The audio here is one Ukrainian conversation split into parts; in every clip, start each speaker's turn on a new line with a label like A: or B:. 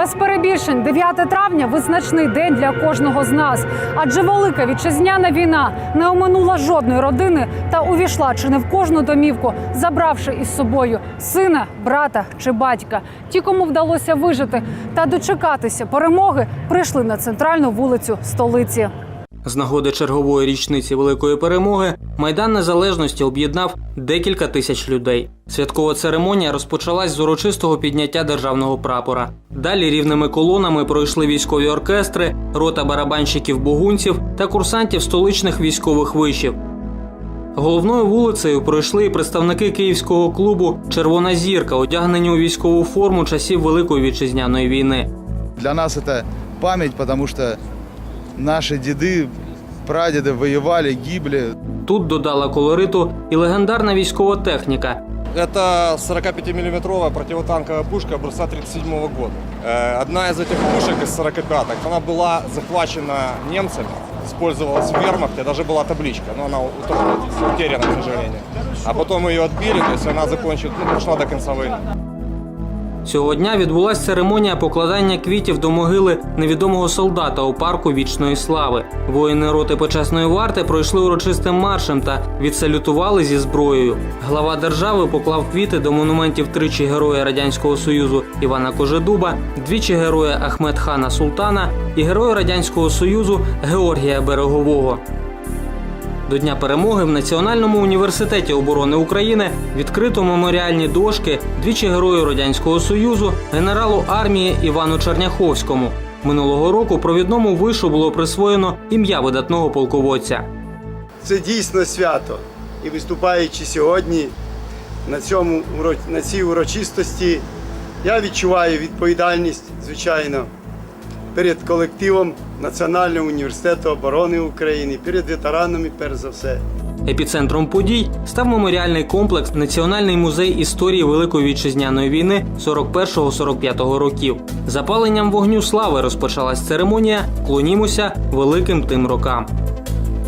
A: Без перебільшень 9 травня визначний день для кожного з нас. Адже велика вітчизняна війна не оминула жодної родини та увійшла чи не в кожну домівку, забравши із собою сина, брата чи батька. Ті, кому вдалося вижити та дочекатися перемоги, прийшли на центральну вулицю столиці.
B: З нагоди чергової річниці великої перемоги майдан незалежності об'єднав декілька тисяч людей. Святкова церемонія розпочалась з урочистого підняття державного прапора. Далі рівними колонами пройшли військові оркестри, рота барабанщиків-богунців та курсантів столичних військових вишів. Головною вулицею пройшли і представники київського клубу Червона зірка, одягнені у військову форму часів Великої вітчизняної війни.
C: Для нас это память, потому что наши деды, прадеды воевали, гибли.
B: Тут додала колориту і легендарна військова техніка,
D: Это 45-миллиметровая противотанковая пушка образца 1937 года. Э, Одна из этих пушек из 45-х, она была захвачена немцами, использовалась в вермахте, даже была табличка, но она утонула, утеряна, к сожалению. А потом ее отбили, то есть она закончила, ну, дошла до конца войны.
B: Цього дня відбулася церемонія покладання квітів до могили невідомого солдата у парку вічної слави. Воїни роти почесної варти пройшли урочистим маршем та відсалютували зі зброєю. Глава держави поклав квіти до монументів тричі героя радянського союзу Івана Кожедуба, двічі героя Ахмед Хана Султана і героя радянського союзу Георгія Берегового. До Дня перемоги в Національному університеті оборони України відкрито меморіальні дошки двічі герою радянського союзу, генералу армії Івану Черняховському. Минулого року провідному вишу було присвоєно ім'я видатного полководця.
E: Це дійсно свято. І виступаючи сьогодні на, цьому, на цій урочистості, я відчуваю відповідальність, звичайно, перед колективом Національного університету оборони України, перед ветеранами, перш за все.
B: Епіцентром подій став меморіальний комплекс Національний музей історії Великої вітчизняної війни 41-45 років. Запаленням вогню слави розпочалась церемонія Клонімося великим тим рокам.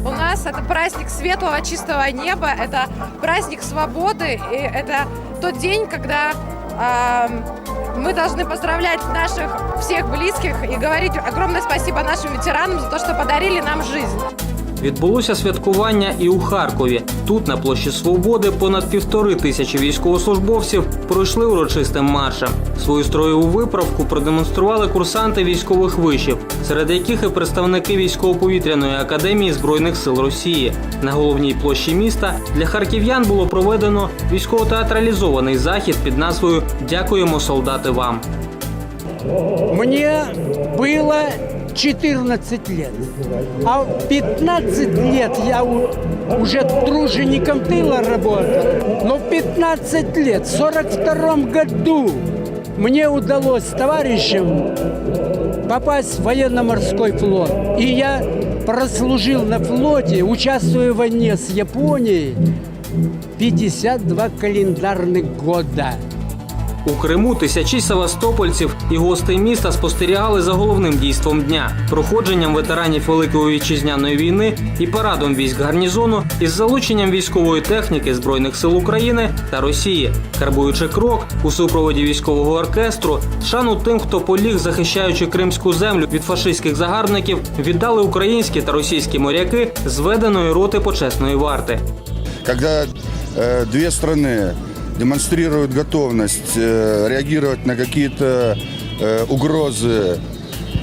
F: У нас это праздник светлого чистого неба, это праздник свободы, и это тот день, когда а, мы должны поздравлять наших всех близких и говорить огромное спасибо нашим ветеранам за то, что подарили нам жизнь.
B: Відбулося святкування і у Харкові. Тут, на площі Свободи, понад півтори тисячі військовослужбовців пройшли урочистим маршем. Свою строєву виправку продемонстрували курсанти військових вишів, серед яких і представники військово-повітряної академії збройних сил Росії. На головній площі міста для харків'ян було проведено військово-театралізований захід під назвою Дякуємо, солдати вам.
G: Мне было 14 лет. А в 15 лет я уже тружеником тыла работал. Но в 15 лет, в 42 году, мне удалось с товарищем попасть в военно-морской флот. И я прослужил на флоте, участвуя в войне с Японией, 52 календарных года.
B: У Криму тисячі севастопольців і гостей міста спостерігали за головним дійством дня проходженням ветеранів Великої вітчизняної війни і парадом військ гарнізону із залученням військової техніки збройних сил України та Росії, карбуючи крок у супроводі військового оркестру, шану тим, хто поліг, захищаючи кримську землю від фашистських загарбників, віддали українські та російські моряки зведеної роти почесної варти.
H: когда э, две страны демонстрируют готовность э, реагировать на какие-то э, угрозы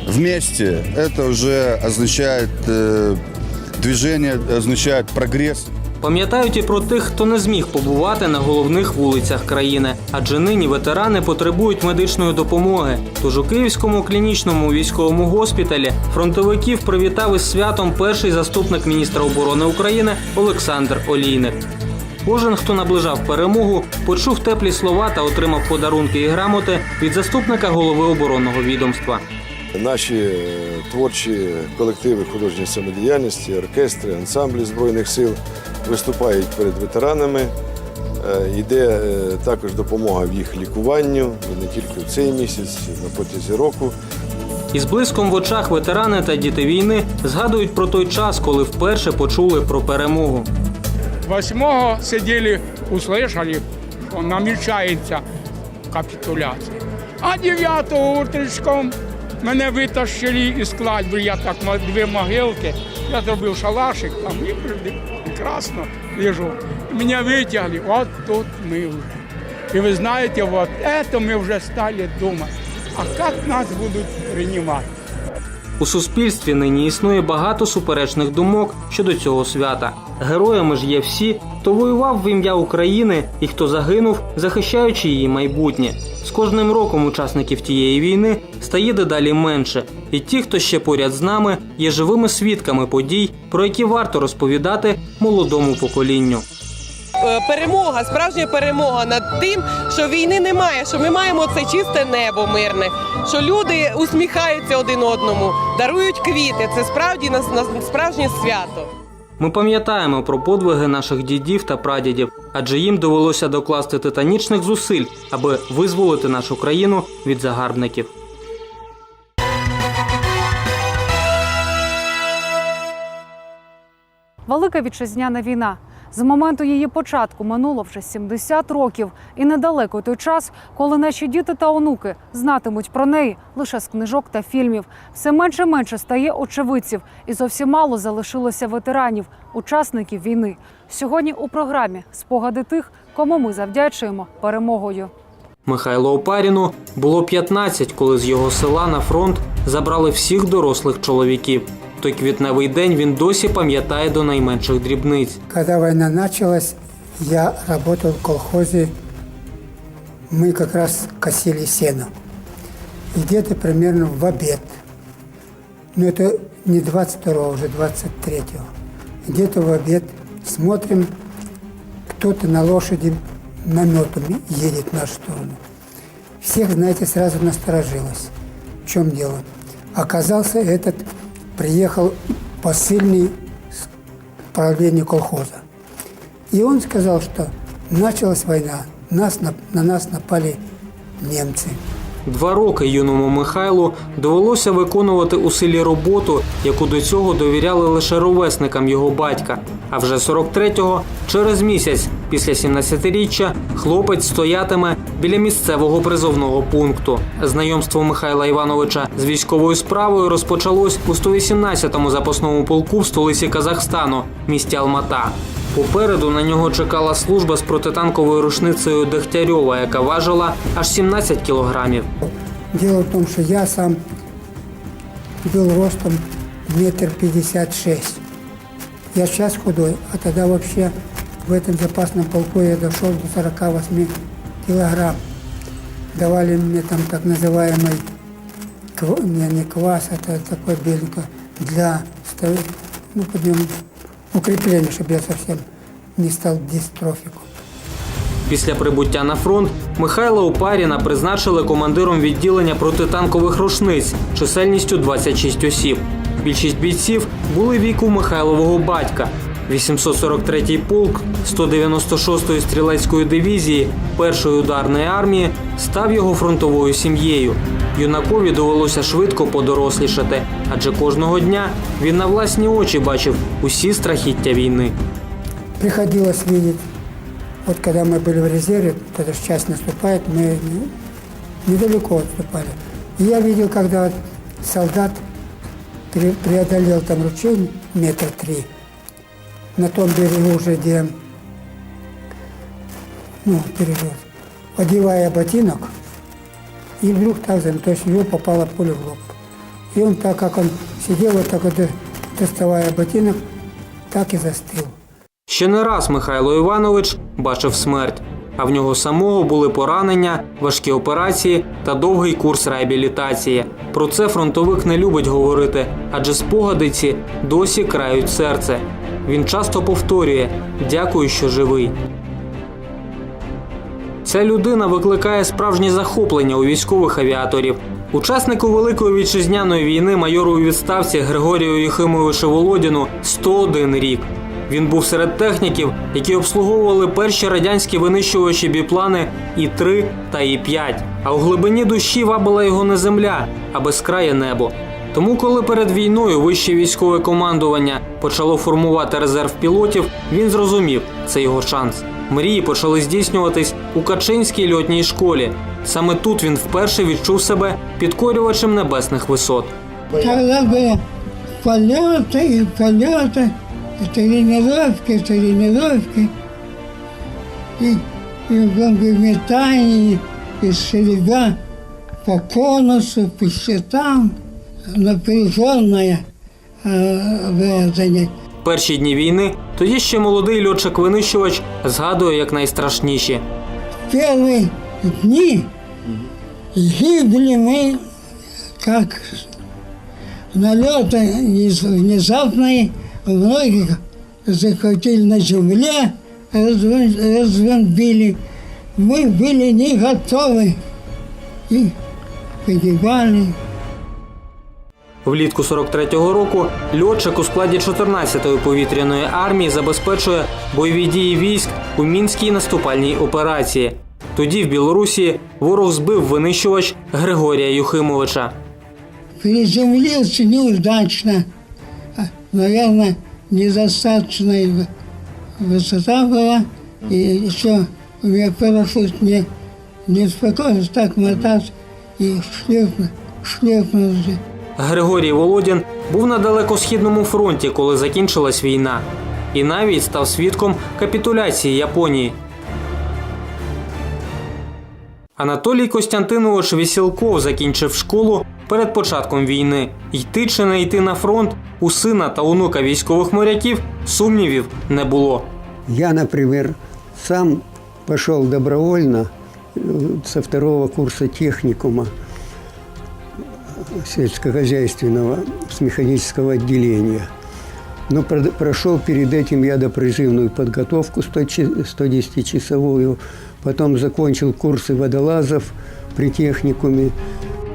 H: вместе, это уже означает э, движение, означает прогресс.
B: Пам'ятають і про тих, хто не зміг побувати на головних вулицях країни, адже нині ветерани потребують медичної допомоги. Тож у Київському клінічному військовому госпіталі фронтовиків привітав із святом перший заступник міністра оборони України Олександр Олійник. Кожен, хто наближав перемогу, почув теплі слова та отримав подарунки і грамоти від заступника голови оборонного відомства.
I: Наші е, творчі колективи художньої самодіяльності, оркестри, ансамблі Збройних сил виступають перед ветеранами. Е, Йде е, також допомога в їх лікуванню і не тільки в цей місяць, на протязі року.
B: Із блиском в очах ветерани та діти війни згадують про той час, коли вперше почули про перемогу.
J: Восьмого сиділи, услышали, що намічається капітуляція. А 9 утречком мене витащили із кладбища, я так дві могилки, я зробив шалашик, там і прекрасно лежу. Мене витягли, от тут ми вже. І ви знаєте, от це ми вже стали думати, а як нас будуть приймати?
B: У суспільстві нині існує багато суперечних думок щодо цього свята. Героями ж є всі, хто воював в ім'я України і хто загинув, захищаючи її майбутнє. З кожним роком учасників тієї війни стає дедалі менше, і ті, хто ще поряд з нами, є живими свідками подій, про які варто розповідати молодому поколінню.
K: Е, перемога, справжня перемога над тим, що війни немає, що ми маємо це чисте небо мирне, що люди усміхаються один одному, дарують квіти. Це справді справжнє свято.
B: Ми пам'ятаємо про подвиги наших дідів та прадідів, адже їм довелося докласти титанічних зусиль, аби визволити нашу країну від загарбників.
A: Велика вітчизняна війна. З моменту її початку минуло вже 70 років, і недалеко той час, коли наші діти та онуки знатимуть про неї лише з книжок та фільмів. Все менше менше стає очевидців, і зовсім мало залишилося ветеранів, учасників війни. Сьогодні у програмі спогади тих, кому ми завдячуємо перемогою.
B: Михайло Опаріну було 15, коли з його села на фронт забрали всіх дорослих чоловіків. Той квітневий день він досі пам'ятає до найменших дрібниць.
L: Когда война началась, я работал в колхозе. Мы как раз косили сено. И где-то примерно в обед, но это не 22 уже 23-го, где-то в обед смотрим, кто-то на лошади наметом едет в нашу сторону. Всех, знаете, сразу насторожилось. В чем дело? Оказался этот, приехал посыльный с правления колхоза. И он сказал, что началась война, нас, на, на нас напали немцы.
B: Два роки юному Михайлу довелося виконувати у селі роботу, яку до цього довіряли лише ровесникам його батька. А вже 43-го, через місяць після 17-річчя, хлопець стоятиме біля місцевого призовного пункту. Знайомство Михайла Івановича з військовою справою розпочалось у 118-му запасному полку в столиці Казахстану, місті Алмата. Попереду на нього чекала служба з протитанковою рушницею Дегтярьова, яка важила аж 17 кілограмів.
L: Дело в том, что я сам был ростом метр пятьдесят шесть. Я сейчас худой, а тогда вообще в этом запасном полку я дошел до 48 килограмм. Давали мне там так называемый, кв- не, не квас, это такой беленько, для ста- ну, подъем, укрепления, чтобы я совсем не стал дистрофиком.
B: Після прибуття на фронт Михайла Упаріна призначили командиром відділення протитанкових рушниць чисельністю 26 осіб. Більшість бійців були віку Михайлового батька. 843-й полк 196-ї стрілецької дивізії першої ударної армії став його фронтовою сім'єю. Юнакові довелося швидко подорослішати, адже кожного дня він на власні очі бачив усі страхіття війни.
L: Приходилось видеть, вот когда мы были в резерве, вот эта часть наступает, мы не- недалеко отступали. И я видел, когда вот солдат пре- преодолел там ручей метр три, на том берегу уже, где ну, перелет, одевая ботинок, и вдруг так, за- то есть в него попала пуля в лоб. И он, так как он сидел, вот так вот, э, доставая ботинок, так и застыл.
B: Ще не раз Михайло Іванович бачив смерть, а в нього самого були поранення, важкі операції та довгий курс реабілітації. Про це фронтовик не любить говорити, адже спогади ці досі крають серце. Він часто повторює дякую, що живий. Ця людина викликає справжнє захоплення у військових авіаторів. Учаснику Великої вітчизняної війни майору у відставці Григорію Єхимовичу Володіну 101 рік. Він був серед техніків, які обслуговували перші радянські винищувачі біплани І-3 та І-5. А у глибині душі вабила його не земля, а безкрає небо. Тому, коли перед війною вище військове командування почало формувати резерв пілотів, він зрозумів це його шанс. Мрії почали здійснюватись у Качинській льотній школі. Саме тут він вперше відчув себе підкорювачем небесних висот.
L: Тогда были полеты и полеты, и тренировки, и тренировки, и, и бомбометание, и стрельба по конусу, по щитам, напряженное э, было занятие.
B: Перші дні війни тоді ще молодий льотчик-винищувач згадує як найстрашніші.
L: В первые дни гибли мы, как налеты из- внезапные, многих захватили на земле, развон- разбомбили. Мы были не готовы и погибали.
B: Влітку 43-го року льотчик у складі 14-ї повітряної армії забезпечує бойові дії військ у мінській наступальній операції. Тоді в Білорусі ворог збив винищувач Григорія Юхимовича.
L: Приземлился неудачно. Наверное, недостаточная высота была. И еще у меня парашют не, не спокойно так мотаться и шлепнул, шлепнулся.
B: Григорій Володін був на далекосхідному фронті, коли закінчилась війна, і навіть став свідком капітуляції Японії. Анатолій Костянтинович Вісілков закінчив школу перед початком війни. Йти чи не йти на фронт у сина та онука військових моряків сумнівів не було.
G: Я, например, сам пошел добровольно э, второго курса техникума сельскохозяйственного с механического отделения. Но про- прошел перед этим я допризывную подготовку 100 чи- 110-часовую, потом закончил курсы водолазов при техникуме.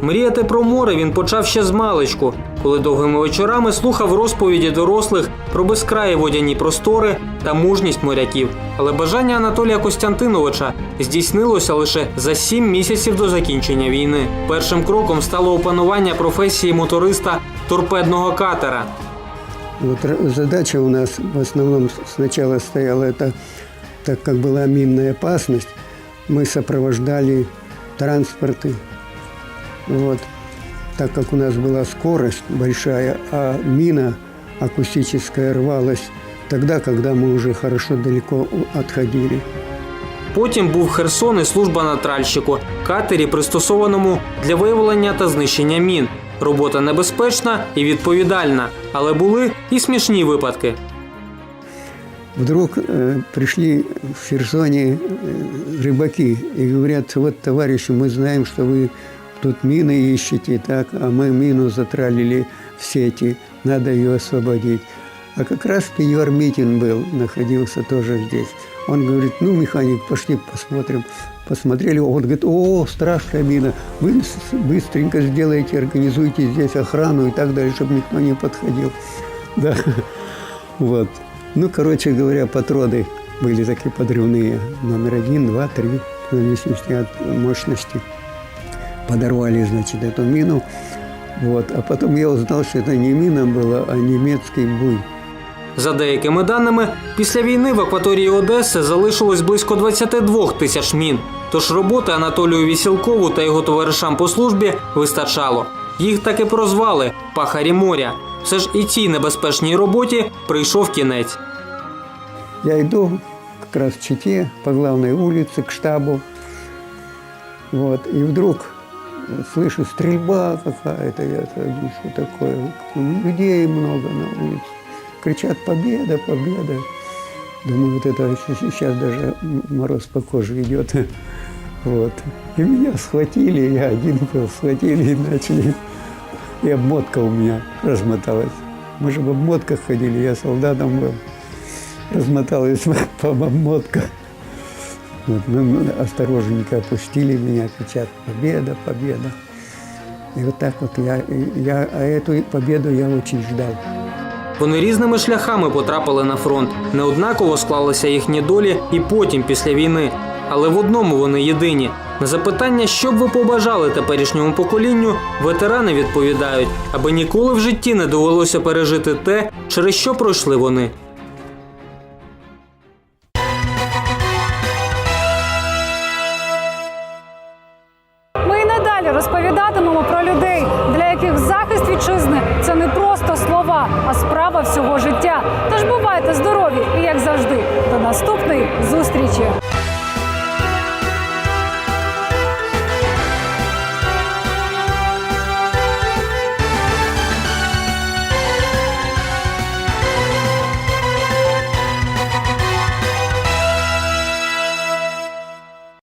B: Мріяти про море він почав ще з маличку, коли довгими вечорами слухав розповіді дорослих про безкраї водяні простори та мужність моряків. Але бажання Анатолія Костянтиновича здійснилося лише за сім місяців до закінчення війни. Першим кроком стало опанування професії моториста торпедного катера.
G: Вот р- задача у нас в основном с- сначала стояла это, так как была минная опасность, мы сопровождали транспорты. Вот. Так как у нас была скорость большая, а мина акустическая рвалась тогда, когда мы уже хорошо далеко у- отходили.
B: Потім був Херсон і служба на тральщику, катері, пристосованому для виявлення та знищення мін. Робота небезпечна і відповідальна, але були і смішні випадки.
G: Вдруг э, пришли в Херсоне э, рыбаки и говорят, вот, товарищи, мы знаем, что вы тут мины ищете, так, а мы мину затралили в сети, надо ее освободить. А как раз Пьер Митин был, находился тоже здесь. Он говорит, ну, механик, пошли посмотрим. Посмотрели, он говорит, о, страшная мина, вы быстренько сделайте, организуйте здесь охрану и так далее, чтобы никто не подходил. Да, вот. Ну, короче говоря, патроны были такие подрывные. Номер один, два, три, в зависимости от мощности. Подорвали, значит, эту мину. Вот. А потом я узнал, что это не мина была, а немецкий буй.
B: За деякими даними, після війни в акваторії Одеси залишилось близько 22 тисяч мін. Тож роботи Анатолію Вісілкову та його товаришам по службі вистачало. Їх таки прозвали пахарі моря. Все ж і цій небезпечній роботі прийшов кінець.
G: Я иду как раз в Чите по главной улице к штабу. Вот. И вдруг слышу стрельба какая-то. Я сажусь, что такое? Людей много на улице. Кричат «Победа! Победа!» Думаю, вот это сейчас даже мороз по коже идет. Вот. И меня схватили, я один был, схватили и начали. И обмотка у меня размоталась. Мы же в обмотках ходили, я солдатом был размоталась по обмоткам. Вот, ну, осторожненько опустили меня, кричат «Победа, победа!» И вот так вот я, я, а эту победу я очень ждал.
B: Вони різними шляхами потрапили на фронт. Неоднаково склалися їхні долі і потім, після війни. Але в одному вони єдині. На запитання, що б ви побажали теперішньому поколінню, ветерани відповідають, аби ніколи в житті не довелося пережити те, через що пройшли вони.
A: Розповідатимемо про людей, для яких захист вітчизни це не просто слова, а справа всього життя. Тож бувайте здорові і як завжди, до наступної зустрічі.